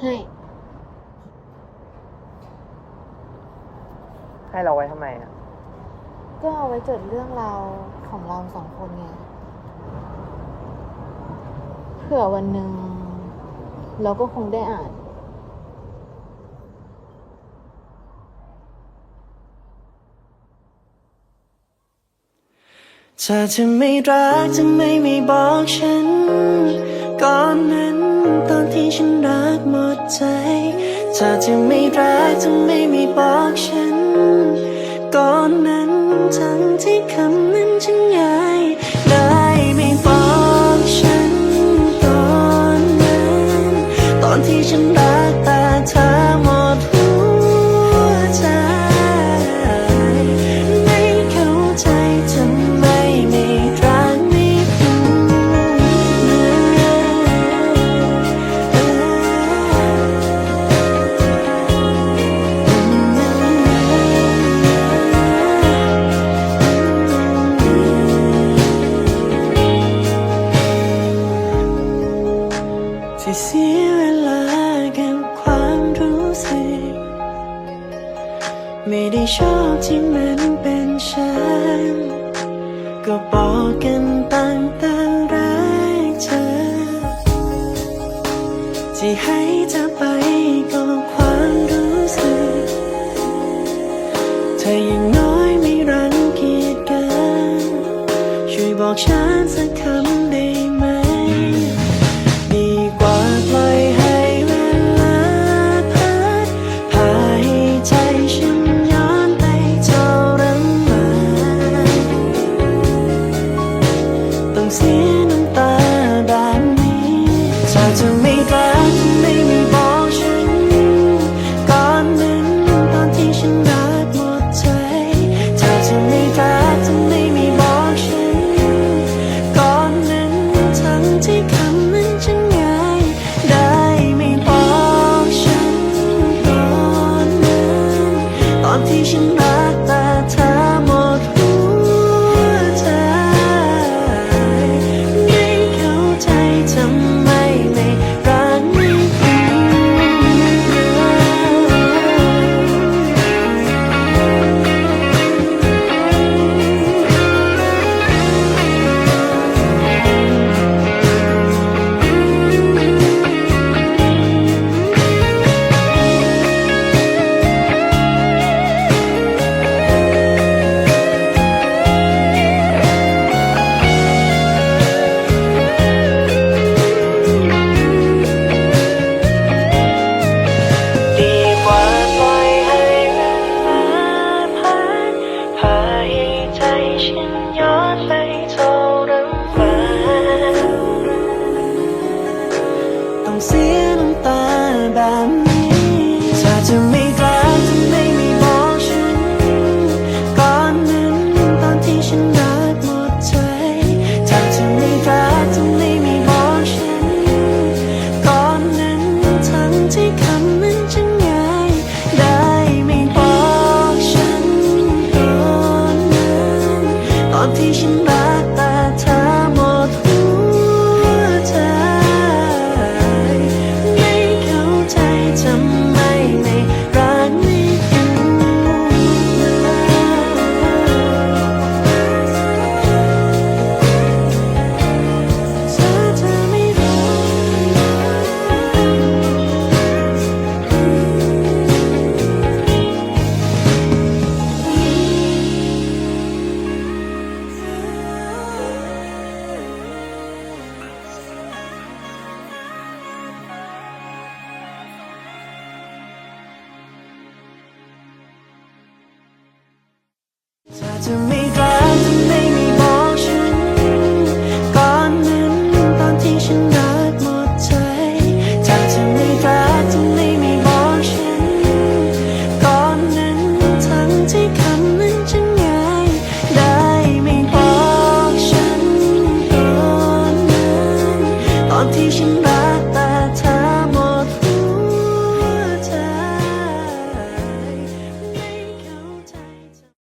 ให้ ให้เราไว้ทำไมอะ ก็เอาไว้จดเรื่องราวของเราสองคนไงเผื่อวันหนึ่งเราก็คงได้อ่านถ้าจะไม่รักจะไม่ไม่บอกฉันก่อนนั้นตอน ที่ฉันรักหมดใจ ถ้าจะไม่รักจะไม่มีบอกฉัน ก่อนนั้นทั้งที่คำนั้นฉันยายได้ไม่บอกฉันตอนนั้น ตอนที่ฉันรัก ไม่ได้ชอบที่มันเป็นฉัน ก็บอกกันตั้งแต่แรกเธอ ที่ให้เธอไปก็ความรู้สึก เธอยังน้อยไม่รังเกียจกัน ช่วยบอกฉัน เสียน้ำตาแบบนี้ถ้าเธอไม่รักไม่มีบอกฉันก่อนนั้นตอนที่ฉันรักหมดใจถ้าเธอไม่รักจะไม่มีบอกฉันก่อนนั้นทั้งที่ ฉันย้ ตอน จะไม่รักจะไม่มีบอกฉันก่อนนั้นตอนที่ฉันรักหมดใจจะไม่รักจะไม่มีบอกฉันก่อนนั้นทั้งที่คำนั้นฉัง่ายได้ไม่บอกฉันก่อนนั้นตอนที่ฉันรัก